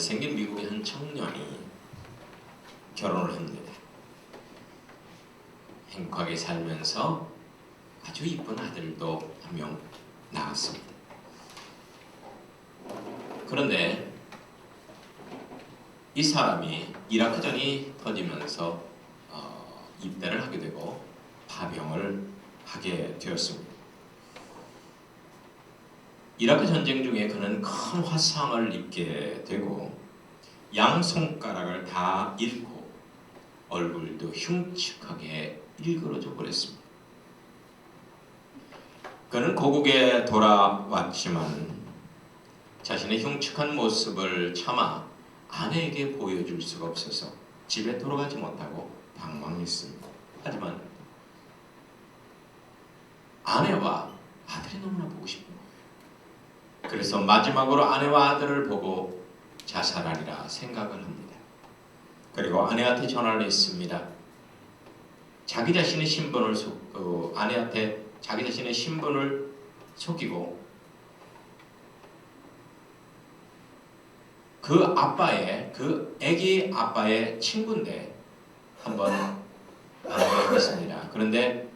생긴 미국의 한 청년이 결혼을 합니다. 행복하게 살면서 아주 이쁜 아들도 한 명 낳았습니다. 그런데 이 사람이 이라크전이 터지면서 어, 입대를 하게 되고 파병을 하게 되었습니다. 이라크 전쟁 중에 그는 큰 화상을 입게 되고 양 손가락을 다 잃고 얼굴도 흉측하게 일그러져 버렸습니다. 그는 고국에 돌아왔지만 자신의 흉측한 모습을 차마 아내에게 보여줄 수가 없어서 집에 돌아가지 못하고 방황했습니다. 하지만 아내와 아들이 너무나 보고 거예요. 그래서 마지막으로 아내와 아들을 보고 자살하리라 생각을 합니다. 그리고 아내한테 전화를 했습니다. 자기 자신의 신분을 속, 어, 아내한테 자기 자신의 신분을 속이고 그 아빠의 그 아기 아빠의 친구인데 한번 알아보겠습니다. 그런데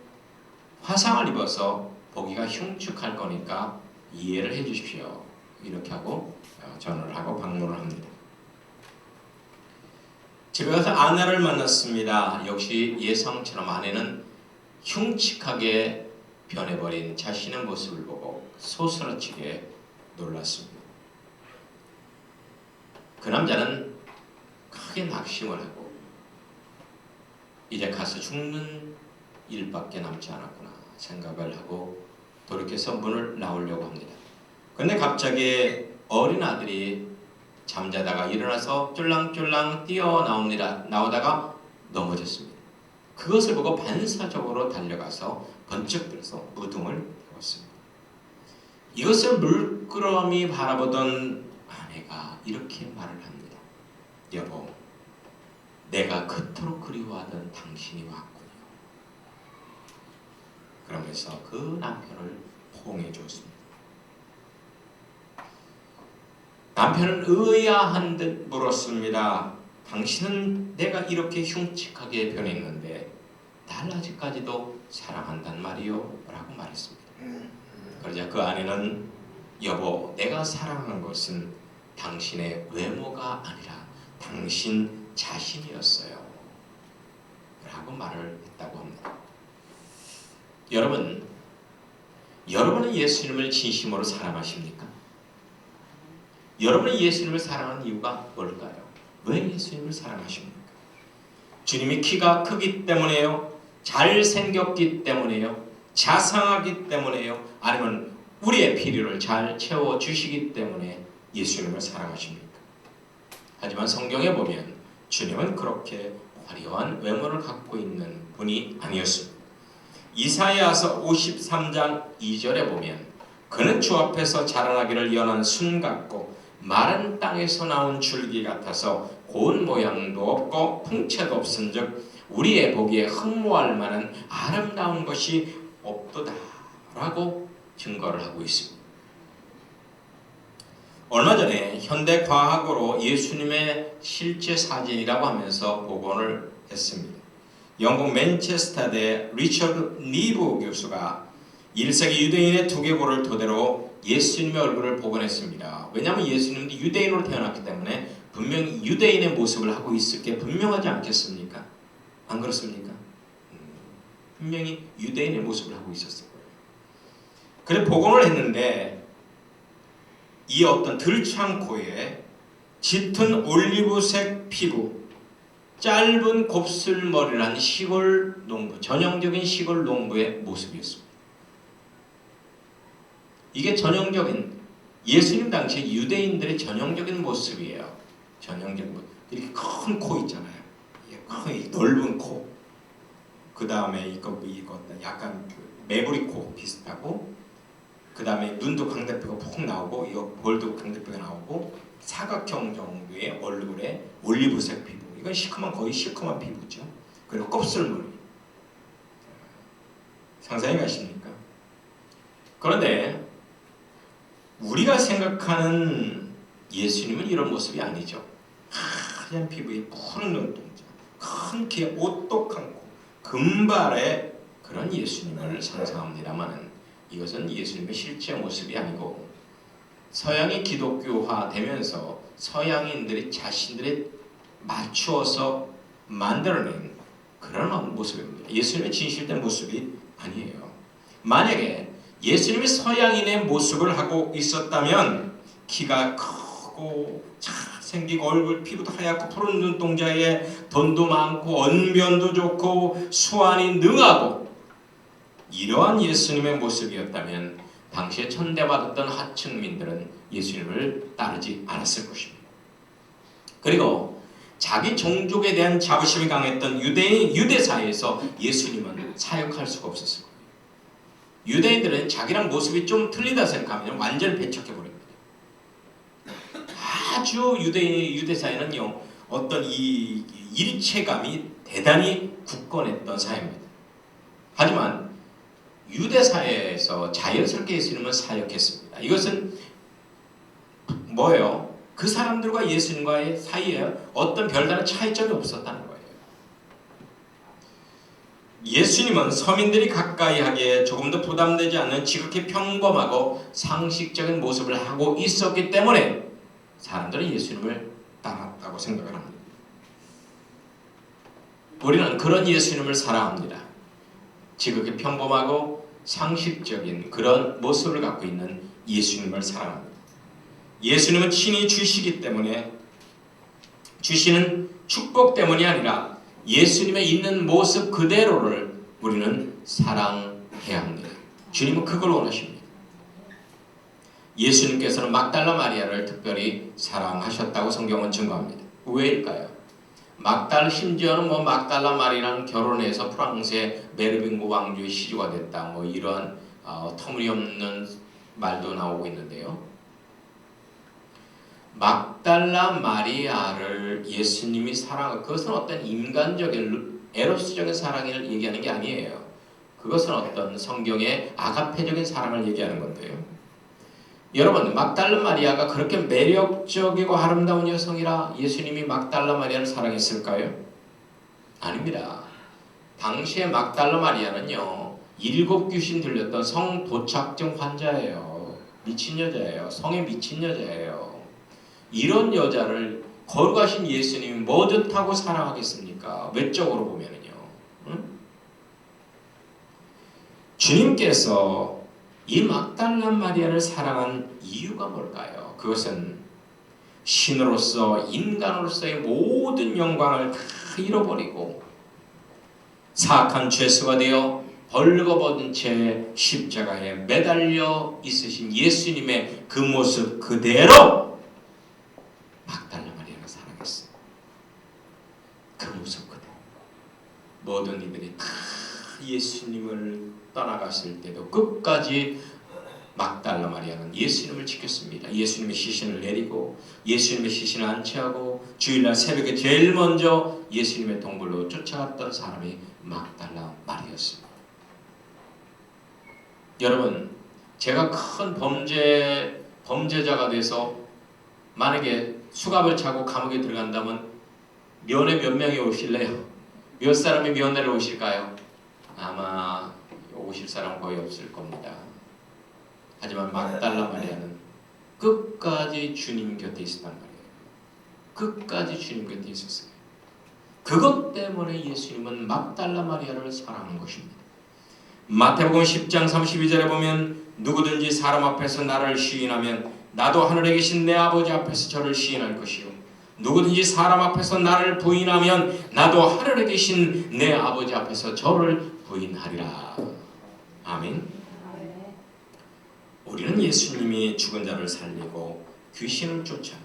화상을 입어서 보기가 흉측할 거니까 이해를 해주십시오. 이렇게 하고 어, 전화를 하고 방문을 합니다. 집에 가서 아내를 만났습니다. 역시 예상처럼 아내는 흉측하게 변해버린 자신의 모습을 보고 소스라치게 놀랐습니다. 그 남자는 크게 낙심을 하고 이제 가서 죽는 일밖에 남지 않았구나 생각을 하고 돌이켜서 문을 나오려고 합니다. 근데 갑자기 어린 아들이 잠자다가 일어나서 쫄랑쫄랑 뛰어나옵니다. 나오다가 넘어졌습니다. 그것을 보고 반사적으로 달려가서 번쩍 들어서 무등을 태웠습니다. 이것을 물끄러미 바라보던 아내가 이렇게 말을 합니다. 여보, 내가 그토록 그리워하던 당신이 왔군요. 그러면서 그 남편을 포옹해 주었습니다. 남편은 의아한 듯 물었습니다. 당신은 내가 이렇게 흉측하게 변했는데 날 아직까지도 사랑한단 말이요? 라고 말했습니다. 그러자 그 아내는 여보, 내가 사랑한 것은 당신의 외모가 아니라 당신 자신이었어요. 라고 말을 했다고 합니다. 여러분, 여러분은 예수님을 진심으로 사랑하십니까? 여러분은 예수님을 사랑하는 이유가 뭘까요? 왜 예수님을 사랑하십니까? 주님이 키가 크기 때문에요? 잘생겼기 때문에요? 자상하기 때문에요? 아니면 우리의 필요를 잘 채워주시기 때문에 예수님을 사랑하십니까? 하지만 성경에 보면 주님은 그렇게 화려한 외모를 갖고 있는 분이 아니었습니다. 이사야서 53장 2절에 보면 그는 주 앞에서 자라나기를 연한 순 같고 마른 땅에서 나온 줄기 같아서 고운 모양도 없고 풍채도 없은즉 우리의 보기에 흠모할 만한 아름다운 것이 없도다라고 증거를 하고 있습니다. 얼마 전에 현대 과학으로 예수님의 실제 사진이라고 하면서 복원을 했습니다. 영국 맨체스터대 리처드 니브 교수가 1세기 유대인의 두개골을 토대로 예수님의 얼굴을 복원했습니다. 왜냐하면 예수님도 유대인으로 태어났기 때문에 분명히 유대인의 모습을 하고 있을 게 분명하지 않겠습니까? 안 그렇습니까? 음, 분명히 유대인의 모습을 하고 있었을 거예요. 그래 복원을 했는데 이 어떤 들창코에 짙은 올리브색 피부, 짧은 곱슬머리라는 시골 농부, 전형적인 시골 농부의 모습이었습니다. 이게 전형적인 예수님 당시 유대인들의 전형적인 모습이에요. 전형적인 모습. 이렇게 큰 코 있잖아요. 큰 넓은 코. 그 다음에 이거 이거 약간 그 매부리 코 비슷하고 그 다음에 눈도 광대뼈가 푹 나오고 이거 볼도 광대뼈가 나오고 사각형 정도의 얼굴에 올리브색 피부. 이건 시커먼 거의 시커먼 피부죠. 그리고 곱슬머리. 상상이 가십니까? 그런데 우리가 생각하는 예수님은 이런 모습이 아니죠. 하얀 피부에 푸른 눈동자, 큰 키에 오똑한 코, 금발의 그런 예수님을 상상합니다만은 이것은 예수님의 실제 모습이 아니고 서양이 기독교화되면서 서양인들이 자신들의 맞추어서 만들어낸 그런 모습입니다. 예수님의 진실된 모습이 아니에요. 만약에 예수님이 서양인의 모습을 하고 있었다면 키가 크고 잘생기고 얼굴 피부도 하얗고 푸른 눈동자에 돈도 많고 언변도 좋고 수완이 능하고 이러한 예수님의 모습이었다면 당시에 천대받았던 하층민들은 예수님을 따르지 않았을 것입니다. 그리고 자기 종족에 대한 자부심이 강했던 유대인 유대사회에서 예수님은 사역할 수가 없었을 거예요. 유대인들은 자기랑 모습이 좀 틀리다 생각하면 완전히 배척해 버립니다. 아주 유대 유대사회는요 어떤 이 일체감이 대단히 굳건했던 사회입니다. 하지만 유대 사회에서 자연스럽게 예수님은 사역했습니다. 이것은 뭐예요? 그 사람들과 예수님과의 사이에 어떤 별다른 차이점이 없었다는 거예요. 예수님은 서민들이 가까이 하기에 조금 더 부담되지 않는 지극히 평범하고 상식적인 모습을 하고 있었기 때문에 사람들은 예수님을 따랐다고 생각을 합니다. 우리는 그런 예수님을 사랑합니다. 지극히 평범하고 상식적인 그런 모습을 갖고 있는 예수님을 사랑합니다. 예수님은 친히 주시기 때문에 주시는 축복 때문이 아니라 예수님의 있는 모습 그대로를 우리는 사랑해야 합니다. 주님은 그걸 원하십니다. 예수님께서는 막달라 마리아를 특별히 사랑하셨다고 성경은 증거합니다. 왜일까요? 막달 심지어는 뭐 막달라 마리아랑 결혼해서 프랑스의 메르빙고 왕조의 시주가 됐다. 뭐 이런 어, 터무니없는 말도 나오고 있는데요. 막달라 마리아를 예수님이 사랑 그것은 어떤 인간적인 에로스적인 사랑을 얘기하는 게 아니에요. 그것은 어떤 성경의 아가페적인 사랑을 얘기하는 건데요. 여러분 막달라 마리아가 그렇게 매력적이고 아름다운 여성이라 예수님이 막달라 마리아를 사랑했을까요? 아닙니다. 당시에 막달라 마리아는요 일곱 귀신 들렸던 성 도착증 환자예요. 미친 여자예요. 성에 미친 여자예요. 이런 여자를 거룩하신 예수님이 뭐 좋다고 사랑하겠습니까? 외적으로 보면은요. 응? 주님께서 이 막달라 마리아를 사랑한 이유가 뭘까요? 그것은 신으로서 인간으로서의 모든 영광을 다 잃어버리고 사악한 죄수가 되어 벌거벗은 채 십자가에 매달려 있으신 예수님의 그 모습 그대로 막달라 마리아가 사랑했어. 그 모습 그대로. 모든 이들이 다 예수님을 떠나갔을 때도 끝까지 막달라 마리아는 예수님을 지켰습니다. 예수님의 시신을 내리고 예수님의 시신을 안치하고 주일날 새벽에 제일 먼저 예수님의 동굴로 쫓아갔던 사람이 막달라 마리아였습니다. 여러분, 제가 큰 범죄 범죄자가 돼서 만약에 수갑을 차고 감옥에 들어간다면 면회 몇 명이 오실래요? 몇 사람이 면회를 오실까요? 아마 오실 사람 거의 없을 겁니다. 하지만 막달라 마리아는 끝까지 주님 곁에 있었단 말이에요. 끝까지 주님 곁에 있었어요. 그것 때문에 예수님은 막달라 마리아를 사랑한 것입니다. 마태복음 10장 32절에 보면 누구든지 사람 앞에서 나를 시인하면 나도 하늘에 계신 내 아버지 앞에서 저를 시인할 것이요 누구든지 사람 앞에서 나를 부인하면 나도 하늘에 계신 내 아버지 앞에서 저를 부인하리라. 아멘. 우리는 예수님이 죽은 자를 살리고 귀신을 쫓아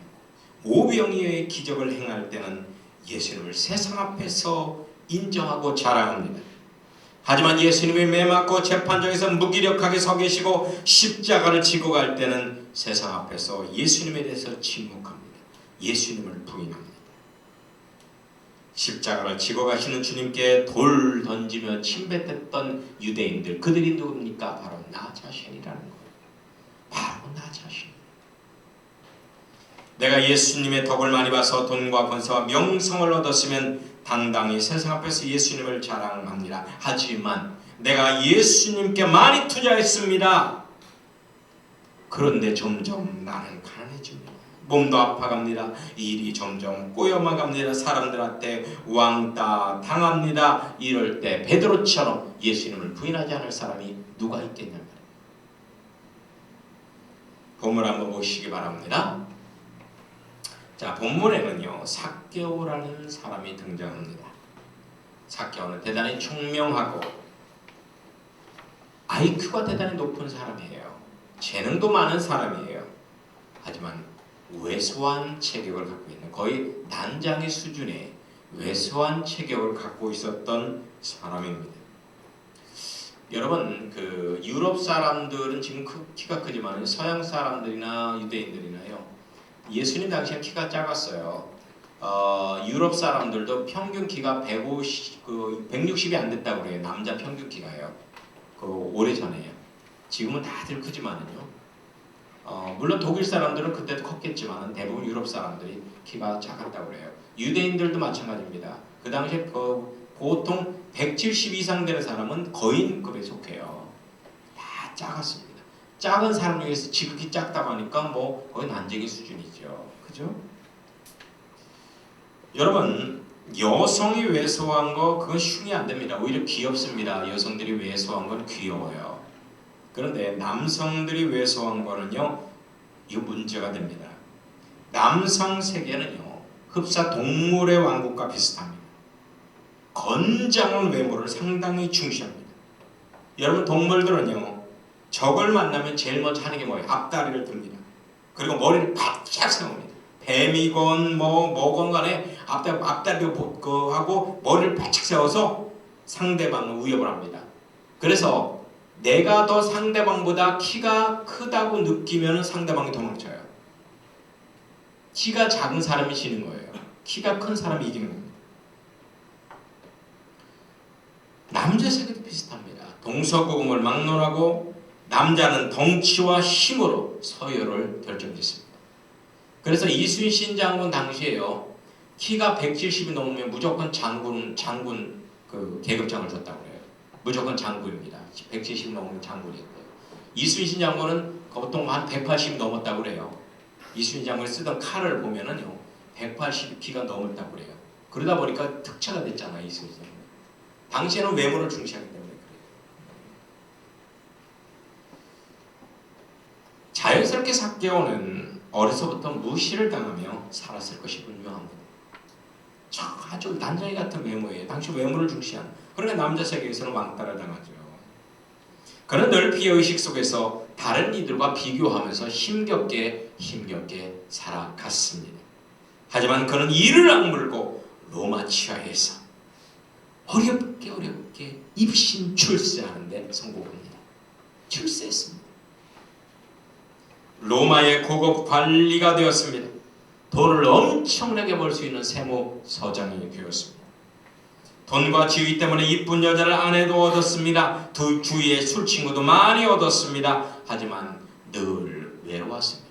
오병이어의 기적을 행할 때는 예수님을 세상 앞에서 인정하고 자랑합니다. 하지만 예수님이 매맞고 재판정에서 무기력하게 서 계시고 십자가를 지고 갈 때는 세상 앞에서 예수님에 대해서 침묵합니다. 예수님을 부인합니다. 십자가를 지고 가시는 주님께 돌 던지며 침뱉었던 유대인들 그들이 누굽니까? 바로 나 자신이라는 거예요. 바로 나 자신. 내가 예수님의 덕을 많이 봐서 돈과 권세와 명성을 얻었으면 당당히 세상 앞에서 예수님을 자랑합니다. 하지만 내가 예수님께 많이 투자했습니다. 그런데 점점 나는 가난해집니다. 몸도 아파갑니다. 일이 점점 꼬여만 갑니다. 사람들한테 왕따 당합니다. 이럴 때 베드로처럼 예수님을 부인하지 않을 사람이 누가 있겠냐. 본문 한번 보시기 바랍니다. 자, 본문에는요. 삭개오라는 사람이 등장합니다. 삭개오는 대단히 총명하고 IQ가 대단히 높은 사람이에요. 재능도 많은 사람이에요. 하지만 왜소한 체격을 갖고 있는 거의 난장의 수준의 왜소한 체격을 갖고 있었던 사람입니다. 여러분 그 유럽 사람들은 지금 크- 키가 크지만 서양 사람들이나 유대인들이나요 예수님 당시에 키가 작았어요. 어, 유럽 사람들도 평균 키가 150, 그 160이 안 됐다고 그래요. 남자 평균 키가요. 그 오래 전에요. 지금은 다들 크지만은요. 어, 물론 독일 사람들은 그때도 컸겠지만 대부분 유럽 사람들이 키가 작았다고 그래요. 유대인들도 마찬가지입니다. 그 당시에 그 보통 170 이상 되는 사람은 거인급에 속해요. 다 작았습니다. 작은 사람 중에서 지극히 작다고 하니까 뭐 거의 난쟁이 수준이죠. 그죠? 여러분 여성이 왜소한 거 그건 흉이 안 됩니다. 오히려 귀엽습니다. 여성들이 왜소한 건 귀여워요. 그런데 남성들이 왜소한 거는요, 이거 문제가 됩니다. 남성 세계는요, 흡사 동물의 왕국과 비슷합니다. 건장한 외모를 상당히 중시합니다. 여러분 동물들은요, 적을 만나면 제일 먼저 하는 게 뭐예요? 앞다리를 듭니다. 그리고 머리를 바짝 세웁니다. 뱀이건 뭐 뭐건 간에 앞다리 앞다리를 그 하고 머리를 바짝 세워서 상대방을 위협을 합니다. 그래서 내가 더 상대방보다 키가 크다고 느끼면 상대방이 도망쳐요. 키가 작은 사람이 지는 거예요. 키가 큰 사람이 이기는 겁니다. 남자 세계도 비슷합니다. 동서고금을 막론하고 남자는 덩치와 힘으로 서열을 결정짓습니다. 그래서 이순신 장군 당시에요. 키가 170이 넘으면 무조건 장군 장군 그 계급장을 줬다고 그래요. 무조건 장군입니다. 170 넘으면 장군이었고요. 이순신 장군은 보통 한 180 넘었다고 그래요. 이순신 장군이 쓰던 칼을 보면은요, 180 키가 넘었다고 그래요. 그러다 보니까 특차가 됐잖아요, 이순신 장군. 당시에는 외모를 중시하기 때문에 그래요. 자연스럽게 삭개오는 어려서부터 무시를 당하며 살았을 것이 분명합니다. 참 아주 난장이 같은 외모예요. 당시 외모를 중시한. 그러니까 남자 세계에서는 왕따를 당하죠. 그는 늘 피해의식 속에서 다른 이들과 비교하면서 힘겹게 힘겹게 살아갔습니다. 하지만 그는 이를 악물고 로마 치하에서 어렵게 어렵게 입신 출세하는데 성공합니다. 출세했습니다. 로마의 고급 관리가 되었습니다. 돈을 엄청나게 벌 수 있는 세무 서장이 되었습니다. 돈과 지위 때문에 이쁜 여자를 아내도 얻었습니다. 두 주위에 술 친구도 많이 얻었습니다. 하지만 늘 외로웠습니다.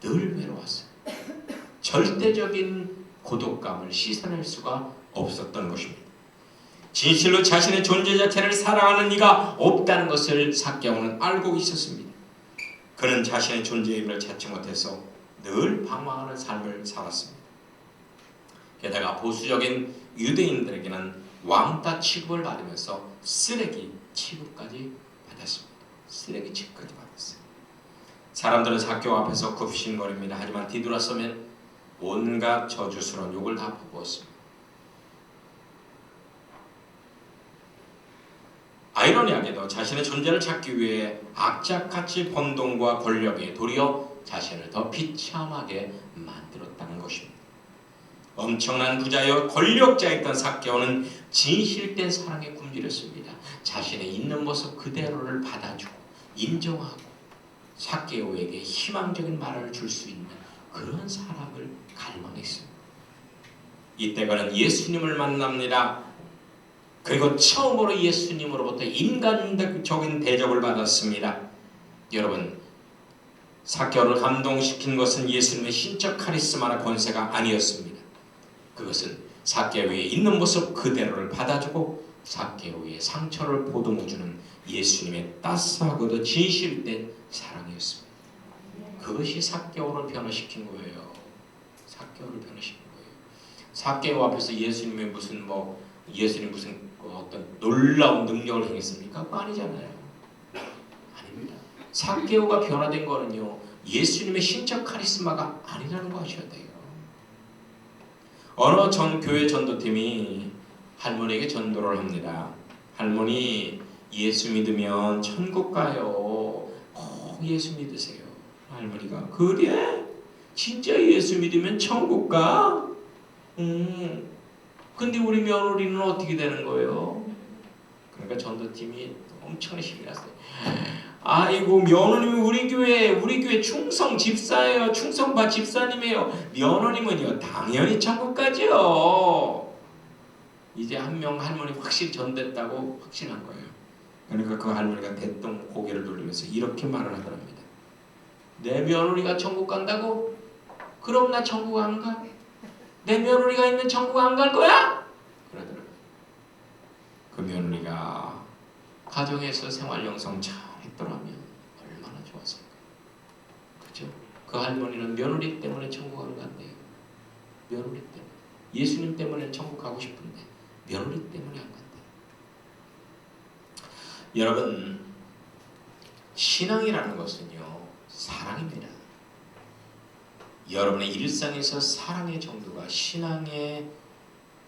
늘 외로웠어요. 절대적인 고독감을 씻어낼 수가 없었던 것입니다. 진실로 자신의 존재 자체를 사랑하는 이가 없다는 것을 삭개오는 알고 있었습니다. 그는 자신의 존재임을 찾지 못해서 늘 방황하는 삶을 살았습니다. 게다가 보수적인 유대인들에게는 왕따 취급을 받으면서 쓰레기 취급까지 받았습니다. 쓰레기 취급까지 받았어요. 사람들은 사교 앞에서 굽신거립니다. 하지만 뒤돌아서면 온갖 저주스러운 욕을 다 퍼부었습니다. 아이러니하게도 자신의 존재를 찾기 위해 악착같이 번 돈과 권력이 도리어 자신을 더 비참하게 만들었다는 것입니다. 엄청난 부자여 권력자였던 삭개오는 진실된 사랑에 굶주렸습니다. 자신의 있는 모습 그대로를 받아주고 인정하고 삭개오에게 희망적인 말을 줄 수 있는 그런 사람을 갈망했습니다. 이때 그는 예수님을 만납니다. 그리고 처음으로 예수님으로부터 인간적인 대접을 받았습니다. 여러분 사개오를 감동시킨 것은 예수님의 신적 카리스마나 권세가 아니었습니다. 그것은 사개오에 있는 모습 그대로를 받아주고 사개오의 상처를 보듬어주는 예수님의 따스하고도 진실된 사랑이었습니다. 그것이 사개오를 변화시킨 거예요. 사개오를 변화시킨 거예요. 사개오 앞에서 예수님의 무슨 뭐 예수님 무슨 그 어떤 놀라운 능력을 행했습니까? 아니잖아요. 아닙니다. 사개오가 변화된 거는요. 예수님의 신적 카리스마가 아니라는 거 아셔야 돼요. 어느 전 교회 전도팀이 할머니에게 전도를 합니다. 할머니 예수 믿으면 천국 가요. 꼭 예수 믿으세요. 할머니가 그래? 진짜 예수 믿으면 천국 가? 음. 근데 우리 며느리는 어떻게 되는 거예요? 그러니까 전도팀이 엄청 힘이 났어요. 아이고 며느님이 우리 교회 우리 교회 충성 집사예요. 충성 바 집사님이에요. 며느님은요 당연히 천국 가죠. 이제 한 명 할머니 확실히 전됐다고 확신한 거예요. 그러니까 그 할머니가 대뜸 고개를 돌리면서 이렇게 말을 하더랍니다. 내 며느리가 천국 간다고? 그럼 나 천국 안 가? 내 며느리가 있는 천국 안 갈 거야? 그러더라고요. 그 며느리가 가정에서 생활 영성 잘 했더라면 얼마나 좋았을까. 그죠? 그 할머니는 며느리 때문에 천국 안 간대요. 며느리 때문에. 예수님 때문에 천국 가고 싶은데 며느리 때문에 안 간대. 여러분 신앙이라는 것은요 사랑입니다. 여러분의 일상에서 사랑의 정도가 신앙의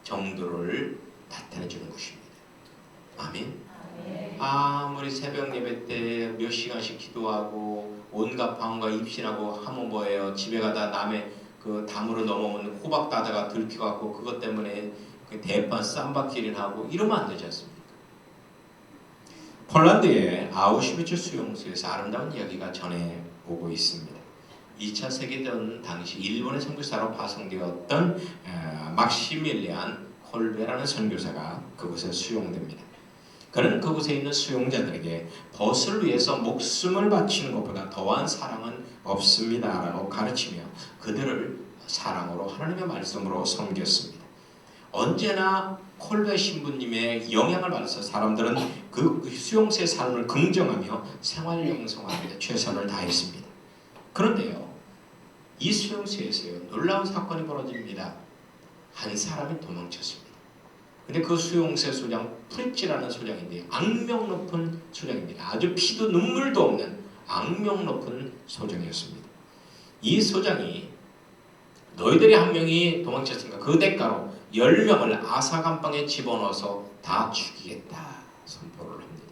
정도를 나타내 주는 것입니다. 아멘. 아무리 새벽 예배 때 몇 시간씩 기도하고 온갖 방언과 입신하고 하면 뭐예요? 집에 가다 남의 그 담으로 넘어오는 호박 따다가 들켜갖고 그것 때문에 그 대판 쌈박질을 하고 이러면 안 되지 않습니까? 폴란드의 아우슈비츠 수용소에서 아름다운 이야기가 전해 오고 있습니다. 2차 세계대전 당시 일본의 선교사로 파송되었던 에, 막시밀리안 콜베라는 선교사가 그곳에 수용됩니다. 그는 그곳에 있는 수용자들에게 벗을 위해서 목숨을 바치는 것보다 더한 사랑은 없습니다라고 가르치며 그들을 사랑으로 하나님의 말씀으로 섬겼습니다. 언제나 콜베 신부님의 영향을 받아서 사람들은 그 수용소의 삶을 긍정하며 생활 영성하는 데 최선을 다했습니다. 그런데요, 이 수용소에서요 놀라운 사건이 벌어집니다. 한 사람이 도망쳤습니다. 근데 그 수용소 소장 프리치라는 소장인데 악명 높은 소장입니다. 아주 피도 눈물도 없는 악명 높은 소장이었습니다. 이 소장이 너희들이 한 명이 도망쳤으니까 그 대가로 열 명을 아사감방에 집어넣어서 다 죽이겠다 선포를 합니다.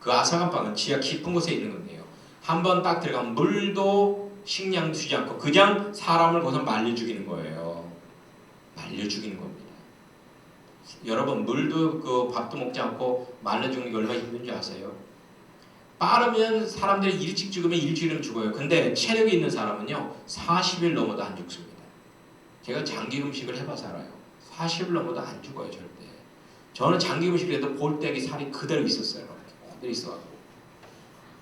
그 아사감방은 지하 깊은 곳에 있는 건데요. 한 번 딱 들어가면 물도 식량도 주지 않고 그냥 사람을 거기서 말려 죽이는 거예요. 말려 죽이는 겁니다. 여러분 물도 그 밥도 먹지 않고 말려 죽는 게 얼마나 힘든지 아세요? 빠르면 사람들이 일찍 죽으면 일주일은 죽어요. 근데 체력이 있는 사람은요 40일 넘어도 안 죽습니다. 제가 장기 음식을 해봐서 알아요. 40일 넘어도 안 죽어요 절대. 저는 장기 음식을 해도 볼때기 살이 그대로 있었어요. 그대로 있어가지고.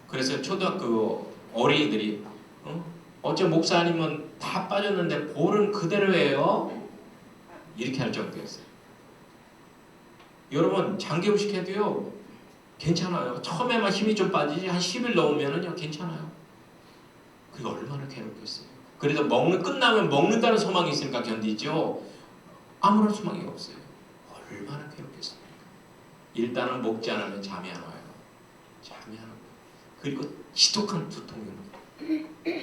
그래서 초등학교 어린이들이 어? 어째 목사님은 다 빠졌는데 볼은 그대로예요? 이렇게 할 정도였어요. 여러분 장기 음식 해도요 괜찮아요. 처음에만 힘이 좀 빠지지 한 10일 넘으면은요 괜찮아요. 그게 얼마나 괴롭겠어요. 그래도 먹는 끝나면 먹는다는 소망이 있으니까 견디죠. 아무런 소망이 없어요. 얼마나 괴롭겠습니까? 일단은 먹지 않으면 잠이 안 와요. 잠이 안 와요. 그리고 지독한 두통입니다.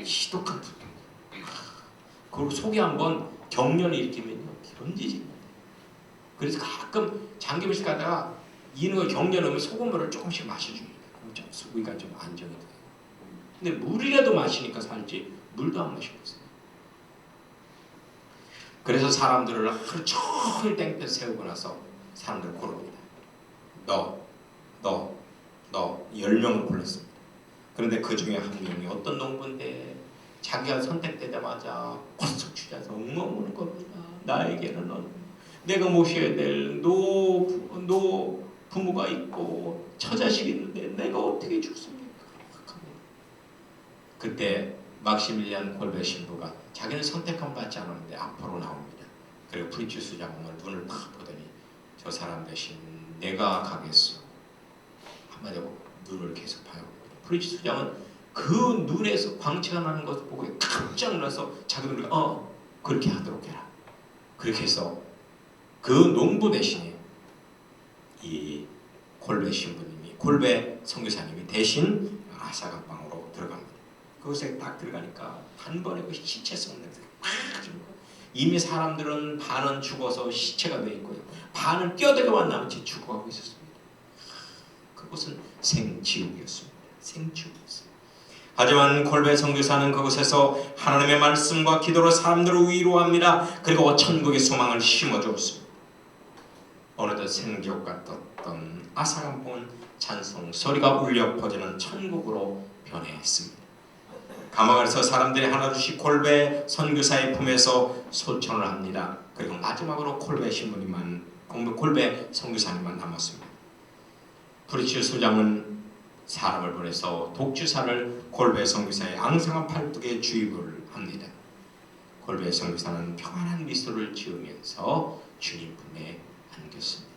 지독한 두통. 그리고 속에 한번 경련이 일으키면요 견디지. 그래서 가끔 장기 음식 가다가 이는 경련 오면 소금물을 조금씩 마셔줍니다. 좀 속이가 좀 안정이 돼요. 근데 물이라도 마시니까 살지 물도 안 마시고 있어요. 그래서 사람들을 하루 종일 땡볕 세우고 나서 사람들 고릅니다. 너, 너, 너, 열 명을 불렀습니다. 그런데 그 중에 한 명이 어떤 농부인데 자기가 선택되자마자 콧속 주자서 엉엉 우는 겁니다. 나에게는 넌 내가 모셔야 될 노, 노 부모가 있고 처자식이 있는데 내가 어떻게 죽습니까? 그때 막시밀리안 콜베 신부가 자기는 선택한 받지 않았는데 앞으로 나옵니다. 그리고 프리츠 수장은 눈을 딱 보더니 저 사람 대신 내가 가겠어. 한마디로 눈을 계속 봐요. 프리츠 수장은 그 눈에서 광채가 나는 것을 보고 깜짝 놀라서 자기 눈을 어 그렇게 하도록 해라. 그렇게 해서 그 농부 대신에 이 골베 신부님이 골베 선교사님이 대신 아사각방으로 들어갑니다. 그곳에 딱 들어가니까 한 번에 그 시체성 냄새가 거예요. 이미 사람들은 반은 죽어서 시체가 돼 있고요. 반은 뼈대가만 남지 죽어가고 있었습니다. 그곳은 생지옥이었습니다. 생지옥이었어요. 하지만 골베 선교사는 그곳에서 하나님의 말씀과 기도로 사람들을 위로합니다. 그리고 천국의 소망을 심어주었습니다. 어느덧 생지옥 같았던 아사감봉은 찬송 소리가 울려 퍼지는 천국으로 변했습니다. 감옥에서 사람들이 하나둘씩 콜베 선교사의 품에서 소천을 합니다. 그리고 마지막으로 콜베 신부님만 콜베 선교사님만 남았습니다. 프리츠 수장은 사람을 보내서 독주사를 골베 선교사의 앙상한 팔뚝에 주입을 합니다. 골베 선교사는 평안한 미소를 지으면서 주님 품에 안겼습니다.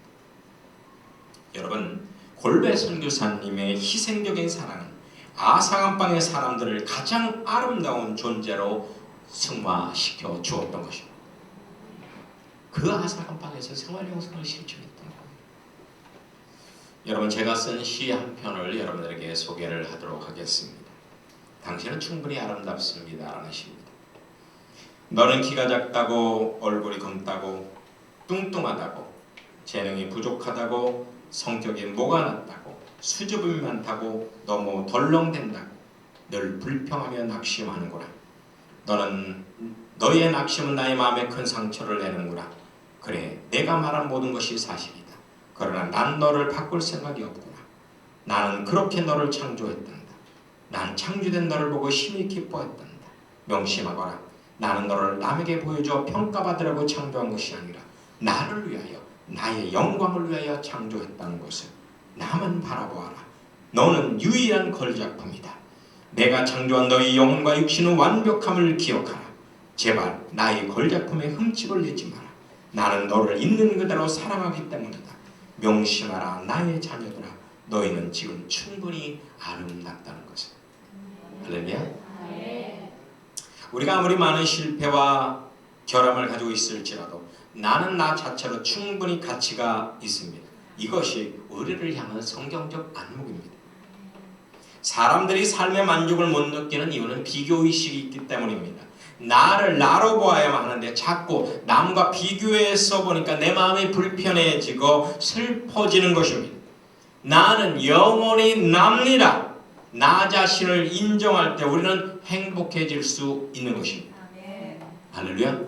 여러분 골베 선교사님의 희생적인 사랑은 아상한방의 사람들을 가장 아름다운 존재로 승화시켜 주었던 것입니다. 그 아상한방에서 생활 영상을 실천했던 거예요. 여러분 제가 쓴 시 한 편을 여러분들에게 소개를 하도록 하겠습니다. 당신은 충분히 아름답습니다 라는 시입니다. 너는 키가 작다고 얼굴이 검다고 뚱뚱하다고 재능이 부족하다고 성격이 모가 났다고 수줍음이 많다고 너무 덜렁댄다고 늘 불평하며 낙심하는구나. 너는 너의 낙심은 나의 마음에 큰 상처를 내는구나. 그래, 내가 말한 모든 것이 사실이다. 그러나 난 너를 바꿀 생각이 없구나. 나는 그렇게 너를 창조했단다. 난 창조된 너를 보고 심히 기뻐했단다. 명심하거라. 나는 너를 남에게 보여줘 평가받으라고 창조한 것이 아니라 나를 위하여 나의 영광을 위하여 창조했다는 것을 나만 바라보아라. 너는 유일한 걸작품이다. 내가 창조한 너의 영혼과 육신의 완벽함을 기억하라. 제발 나의 걸작품에 흠집을 내지 마라. 나는 너를 있는 그대로 사랑하기 때문이다. 명심하라 나의 자녀들아. 너희는 지금 충분히 아름답다는 것을. 할렐루야. 우리가 아무리 많은 실패와 결함을 가지고 있을지라도 나는 나 자체로 충분히 가치가 있습니다. 이것이 의리를 향한 성경적 안목입니다. 사람들이 삶의 만족을 못 느끼는 이유는 비교 의식이 있기 때문입니다. 나를 나로 보아야만 하는데 자꾸 남과 비교해서 보니까 내 마음이 불편해지고 슬퍼지는 것입니다. 나는 영원히 납니다. 나 자신을 인정할 때 우리는 행복해질 수 있는 것입니다. 할렐루야.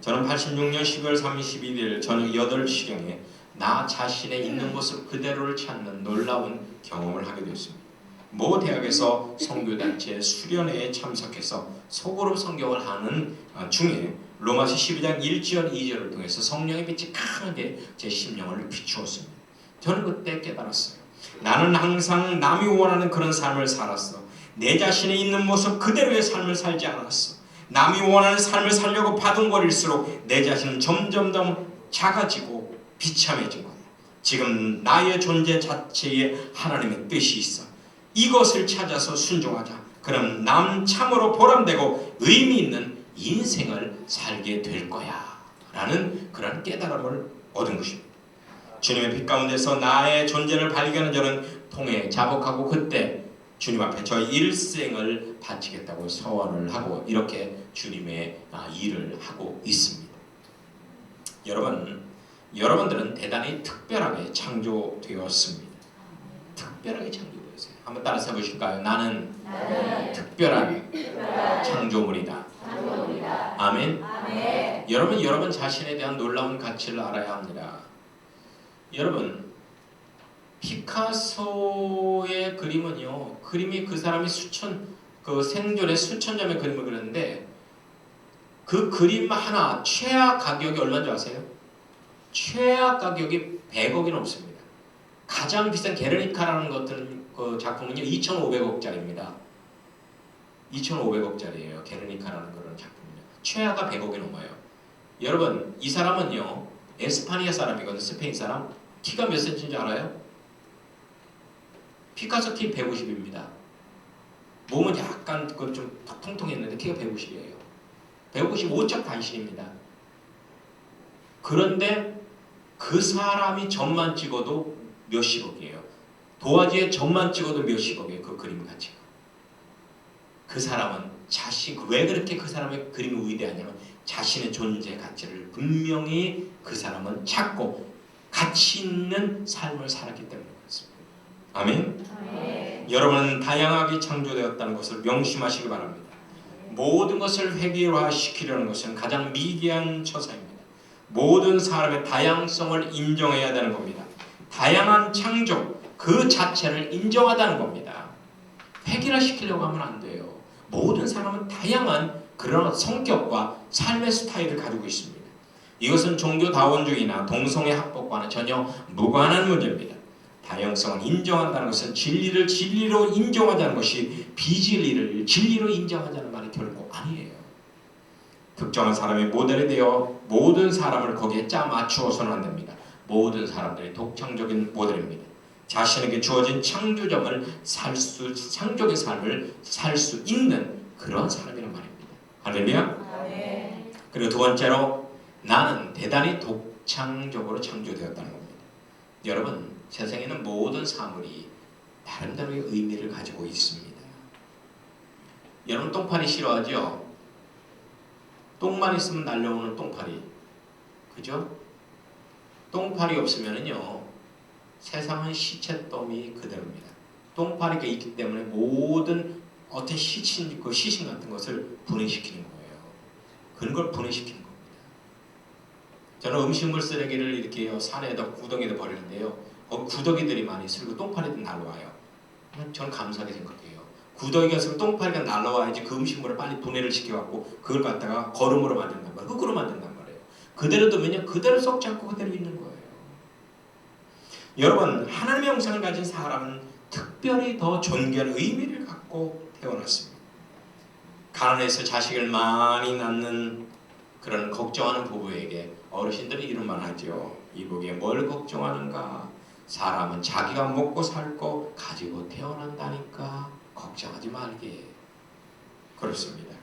저는 86년 12월 31일 저녁 8시경에 나 자신의 있는 모습 그대로를 찾는 놀라운 경험을 하게 되었습니다. 모 대학에서 선교단체 수련회에 참석해서 소그룹 성경을 하는 중에 로마서 12장 1절 2절을 통해서 성령의 빛이 강하게 제 심령을 비추었습니다. 저는 그때 깨달았어요. 나는 항상 남이 원하는 그런 삶을 살았어. 내 자신의 있는 모습 그대로의 삶을 살지 않았어. 남이 원하는 삶을 살려고 바둥거릴수록 내 자신은 점점 더 작아지고 비참해진 거야. 지금 나의 존재 자체에 하나님의 뜻이 있어. 이것을 찾아서 순종하자. 그럼 남 참으로 보람되고 의미 있는 인생을 살게 될 거야. 라는 그런 깨달음을 얻은 것입니다. 주님의 빛 가운데서 나의 존재를 발견한 저는 통해 자복하고 그때 주님 앞에 저희 일생을 바치겠다고 서원을 하고 이렇게 주님의 일을 하고 있습니다. 여러분, 여러분들은 대단히 특별하게 창조되었습니다. 특별하게 창조되었어요. 한번 따라서 보실까요? 나는, 나는 특별한, 창조물이다. 창조물이다. 아멘. 아멘. 여러분, 여러분 자신에 대한 놀라운 가치를 알아야 합니다. 여러분, 피카소의 그림은요, 그림이 그 사람이 수천, 그 생존에 수천 점의 그림을 그렸는데, 그 그림 하나 최악 가격이 얼마인지 아세요? 최악 가격이 100억이 넘습니다. 가장 비싼 게르니카라는 것들 그 작품은요 2,500억짜리입니다. 2,500억짜리예요. 게르니카라는 그런 작품이요. 최하가 100억이 넘어요. 여러분 이 사람은요 에스파니아 사람이거든 스페인 사람 키가 몇 센치인지 알아요? 피카소 키 150입니다. 몸은 약간 그좀 통통했는데 키가 150이에요. 155점 단신입니다. 그런데 그 사람이 점만 찍어도 몇십억이에요. 도화지에 점만 찍어도 몇십억이에요. 그 그림 가치가. 그 사람은 자신 왜 그렇게 그 사람의 그림이 위대하냐면 자신의 존재 가치를 분명히 그 사람은 찾고 가치 있는 삶을 살았기 때문에 그렇습니다. 아멘. 여러분은 다양하게 창조되었다는 것을 명심하시기 바랍니다. 모든 것을 획일화시키려는 것은 가장 미개한 처사입니다. 모든 사람의 다양성을 인정해야 되는 겁니다. 다양한 창조 그 자체를 인정하다는 겁니다. 획일화시키려고 하면 안 돼요. 모든 사람은 다양한 그런 성격과 삶의 스타일을 가지고 있습니다. 이것은 종교 다원주의나 동성애 학법과는 전혀 무관한 문제입니다. 다양성을 인정한다는 것은 진리를 진리로 인정하자는 것이 비진리를 진리로 인정하자는. 특정한 사람의 모델이 되어 모든 사람을 거기에 짜 맞추어서는 안 됩니다. 모든 사람들이 독창적인 모델입니다. 자신에게 주어진 창조점을 살 수, 창조의 삶을 살 수 있는 그런 사람이란 말입니다. 할렐루야. 그리고 두 번째로 나는 대단히 독창적으로 창조되었다는 겁니다. 여러분 세상에는 모든 사물이 나름대로의 의미를 가지고 있습니다. 여러분 똥파리 싫어하죠? 똥만 있으면 날려오는 똥파리. 그죠? 똥파리 없으면은요, 세상은 시체 더미 그대로입니다. 똥파리가 있기 때문에 모든 어떤 시친, 그 시신 같은 것을 분해시키는 거예요. 그런 걸 분해시키는 겁니다. 저는 음식물 쓰레기를 이렇게 산에다 구덩이에 버리는데요. 거 구더기들이 많이 있고 똥파리도 날라와요. 저는 감사하게 생각해요. 있으면 똥파리가 날라와야지 그 음식물을 빨리 분해를 시켜갖고 그걸 갖다가 거름으로 만든단 말이에요. 흙으로 만든단 말이에요. 그대로 두면요 그대로 썩지 않고 그대로 있는 거예요. 여러분 하나님의 형상을 가진 사람은 특별히 더 존귀한 의미를 갖고 태어났습니다. 가난해서 자식을 많이 낳는 그런 걱정하는 부부에게 어르신들이 이런 말 하죠. 이복에 뭘 걱정하는가? 사람은 자기가 먹고 살고 가지고 태어난다니까 걱정하지 말게. 그렇습니다.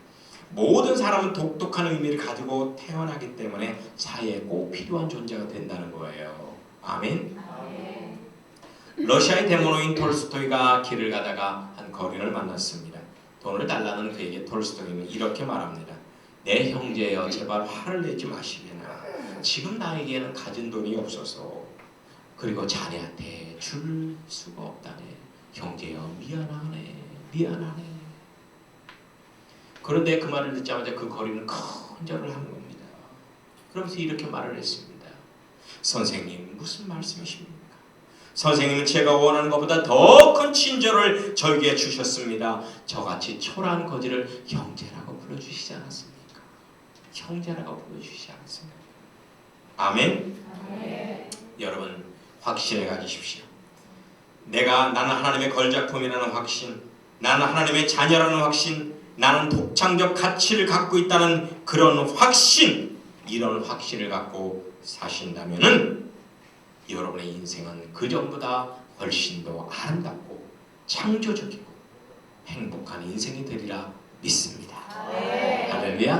모든 사람은 독특한 의미를 가지고 태어나기 때문에 사회에 꼭 필요한 존재가 된다는 거예요. 아멘. 러시아의 데모노인 톨스토이가 길을 가다가 한 거린을 만났습니다. 돈을 달라는 그에게 톨스토이는 이렇게 말합니다. 내 형제여 제발 화를 내지 마시게나. 지금 나에게는 가진 돈이 없어서 그리고 자네한테 줄 수가 없다네. 형제여 미안하네. 미안하네. 그런데 그 말을 듣자마자 그 거리는 큰 절을 하는 겁니다. 그러면서 이렇게 말을 했습니다. 선생님 무슨 말씀이십니까? 선생님은 제가 원하는 것보다 더 큰 친절을 저에게 주셨습니다. 저같이 초라한 거지를 형제라고 불러주시지 않았습니까? 형제라고 불러주시지 않았습니까? 아멘. 여러분 확신을 가지십시오. 내가 나는 하나님의 걸작품이라는 확신, 나는 하나님의 자녀라는 확신, 나는 독창적 가치를 갖고 있다는 그런 확신, 이런 확신을 갖고 사신다면은 여러분의 인생은 그 전보다 훨씬 더 아름답고 창조적이고 행복한 인생이 되리라 믿습니다. 할렐루야.